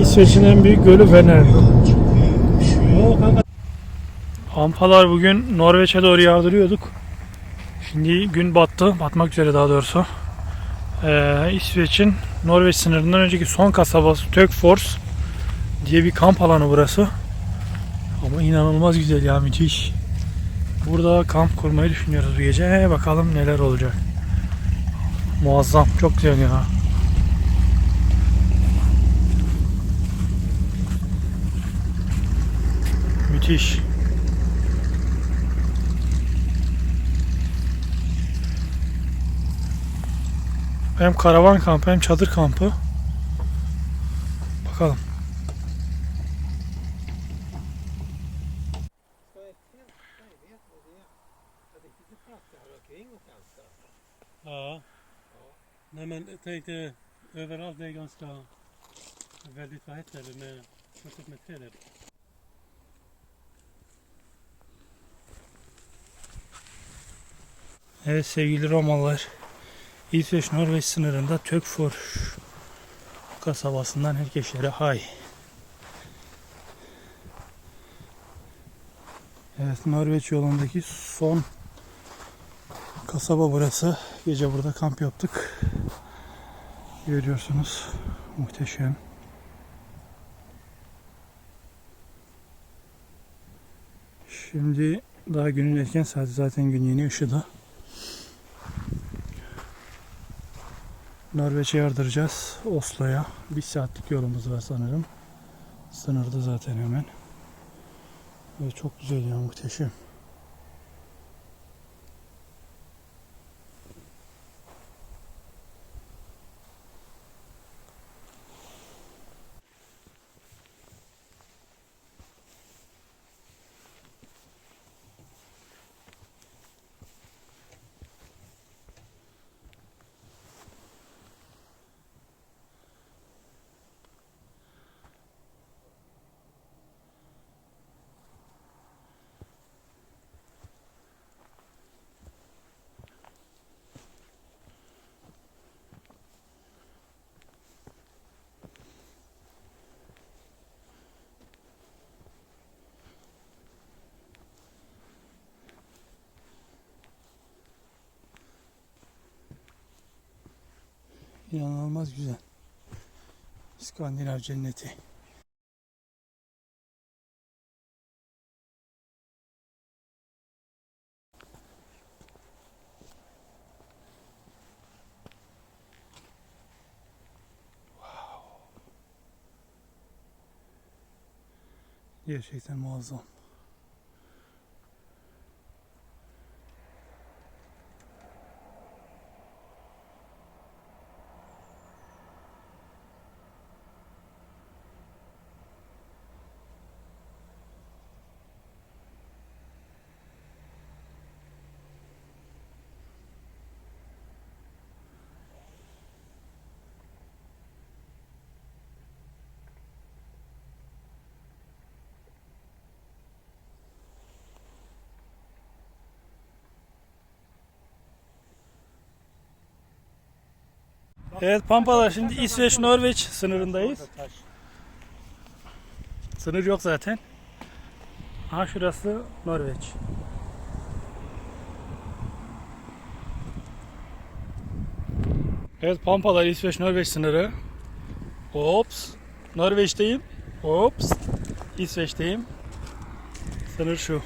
İsveç'in en büyük gölü Fener. Hampalar bugün Norveç'e doğru yardırıyorduk. Şimdi gün battı. Batmak üzere daha doğrusu. Ee, İsveç'in Norveç sınırından önceki son kasabası Tökfors diye bir kamp alanı burası. Ama inanılmaz güzel ya müthiş. Burada kamp kurmayı düşünüyoruz bu gece. Ee, bakalım neler olacak. Muazzam. Çok güzel ya. Müthiş. Hem karavan kampı hem çadır kampı. Bakalım. Ja. Nej men jag tänkte överallt är ganska väldigt, vad heter det, med med träd. Evet sevgili Romalılar. İsveç Norveç sınırında Tökfors kasabasından herkeslere hay. Evet Norveç yolundaki son kasaba burası. Gece burada kamp yaptık. Görüyorsunuz. Muhteşem. Şimdi daha günün erken saati zaten gün yeni ışıdı. Norveç'e yardıracağız Oslo'ya. Bir saatlik yolumuz var sanırım. Sınırda zaten hemen. Ve çok güzel ya muhteşem. İnanılmaz güzel. İskandinav cenneti. Gerçekten muazzam. Evet Pampalar şimdi İsveç-Norveç sınırındayız. Sınır yok zaten. Ha şurası Norveç. Evet Pampalar İsveç-Norveç sınırı. Ops. Norveç'teyim. Ops. İsveç'teyim. Sınır şu.